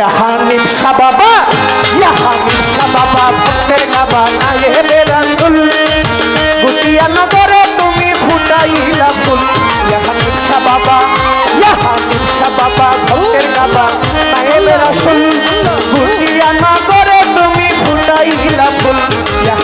ইয়া হানিম সাবাবা ইয়া হানিম সাবাবা ভক্তের গাবা নায়ে বেরাসুল গুটিয়া নগরে তুমি ফুটাইলা ফুল। ইয়া হানিম সাবাবা ইয়া হানিম সাবাবা ভক্তের গাবা নায়ে বেরাসুল গুটিয়া নগরে তুমি ফুটাইলা ফুল। ইয়া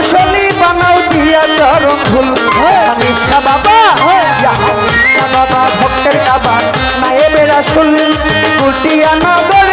কুশলী বানাও দিয়া চরম ফুল। হ্যাঁ। হানিফা বাবা। হ্যাঁ। হানিফা বাবা ভক্তের কাবা নায়ে বেড়া শুল কুটিয়া নগর